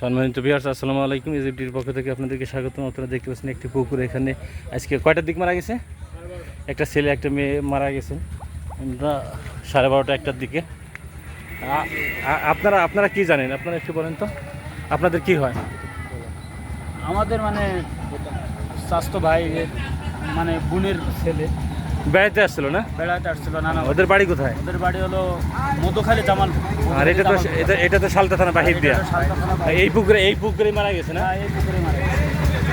সম্মানিত বিহার আসসালামু আলাইকুম। ইজিপ্টির পক্ষ থেকে আপনাদেরকে স্বাগতম। আপনারা দেখতে পাচ্ছেন একটি পুকুর এখানে। আজকে কয়টার দিক মারা গেছে? একটা ছেলে, একটা মেয়ে মারা গেছে। সাড়ে বারোটা একটার দিকে। আপনারা আপনারা কি জানেন? আপনারা একটু বলেন তো। আপনাদের কি হয়? আমাদের মানে স্বাস্থ্য ভাই মানে বোনের ছেলে। বেড়াইতে আসছিল না? বেড়াতে আসছিল না না। ওদের বাড়ি কোথায়? ওদের বাড়ি হলো মধুখালী জামাল। আর এটা তো এটা এটা তো সালতা থানা বাহির দিয়া। এই পুকুরে এই পুকুরে মারা গেছে না? এই পুকুরে মারা গেছে।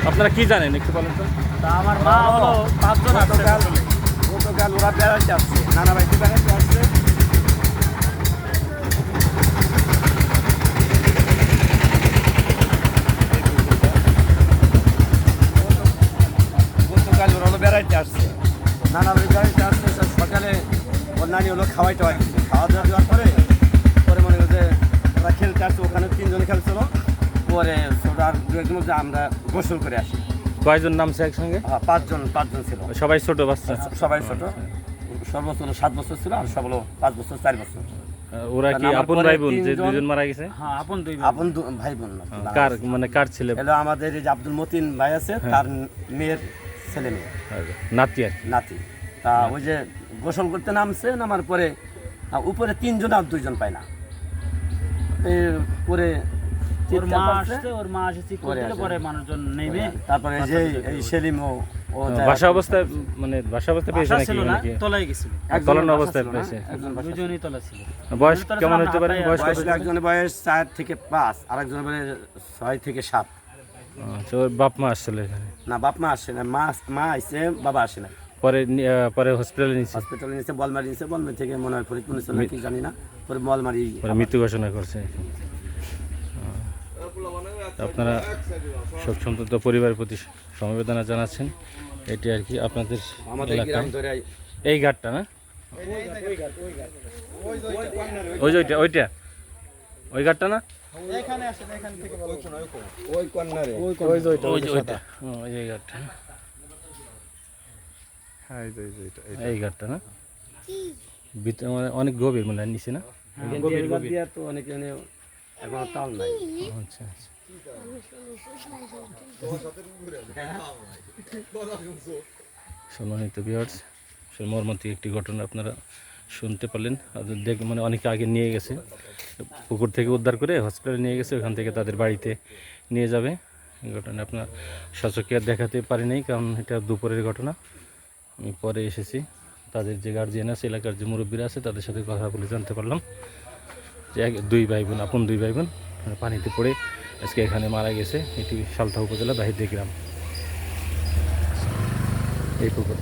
আপনারা কি জানেন একটু বলেন তো? তা আমার মা হলো পাঁচজন আছে গতকাল ওরা বেড়াইতে আসছে। নানা বাড়িতে বেড়াইতে আসছে। গতকাল ওরা হলো বেড়াইতে আসছে। নানা বেড়াইতে আসছে সকালে ওর নানি হলো খাওয়াই টাওয়াই খাওয়া দাওয়া দেওয়ার পরে পরে মনে করছে ওরা খেলতে আসছে ওখানে তিনজন খেলছিল। পরে ওরা দু একজন যে আমরা গোসল করে আসি। কয়জন নামছে একসঙ্গে? হ্যাঁ, পাঁচজন পাঁচজন ছিল। সবাই ছোট বাচ্চা। সবাই ছোট। সর্বোচ্চ হলো সাত বছর ছিল আর সব হলো পাঁচ বছর চার বছর। ওরা কি আপন ভাই বোন যে দুজন মারা গেছে? হ্যাঁ আপন দুই আপন দু- ভাই বোন কার মানে কার ছেলে? আমাদের এই যে আব্দুল মতিন ভাই আছে তার মেয়ের ছেলে মেয়ে? নাতি আর নাতি। তা ওই যে গোসল করতে নামছে নামার পরে উপরে তিনজন আর দুইজন পায় না। পরে তারপরে যে এই সেলিম ও অবস্থায় মানে অবস্থায় পেয়েছে নাকি তলায় গেছিল। তলানো অবস্থায় পেয়েছে। দুজনই তলা ছিল। বয়স কেমন হতে পারে? বয়স বয়স একজনের বয়স চার থেকে পাঁচ আর একজনের বয়স ছয় থেকে সাত। আচ্ছা, ওর বাপ মা আসছিল এখানে? না বাপ মা আসে না মা মা আসছে বাবা আসে না। পরে পরে হসপিটালে নিয়েছে হসপিটালে নিয়েছে বলমারি নিয়েছে বলমারি থেকে মনে হয় ফরিদপুর নিয়েছে নাকি জানি না পরে বলমারি পরে মৃত্যু ঘোষণা করছে। আপনারা শোক সন্তপ্ত পরিবারের প্রতি সমবেদনা জানাচ্ছেন। এটি আর কি আপনাদের আমাদের এই ঘাটটা না? ওই যে ওইটা ওইটা। ওই ঘাটটা না? ওই কর্নারে। ওই যে ওইটা ওই যে এই ঘাটটা। এই ঘাটটা না? ভিতরে মানে অনেক গভীর মানে নিচে না? দিয়ে তো অনেক এনে এখন তাল নাই। আচ্ছা আচ্ছা। সম্মানিত বিহার্স মর্মান্তিক একটি ঘটনা আপনারা শুনতে পারলেন। দেখ মানে অনেকে আগে নিয়ে গেছে। পুকুর থেকে উদ্ধার করে হসপিটালে নিয়ে গেছে, ওখান থেকে তাদের বাড়িতে নিয়ে যাবে। ঘটনা আপনার সচক্ষে আর দেখাতে পারি নাই, কারণ এটা দুপুরের ঘটনা। আমি পরে এসেছি। তাদের যে গার্জিয়ান আছে, এলাকার যে মুরব্বীরা আছে, তাদের সাথে কথা বলে জানতে পারলাম যে এক, দুই ভাই বোন আপন দুই ভাই বোন পানিতে পড়ে আজকে এখানে মারা গেছে। এটি সালথা উপজেলা বাহির গ্রাম। এই পুকুর।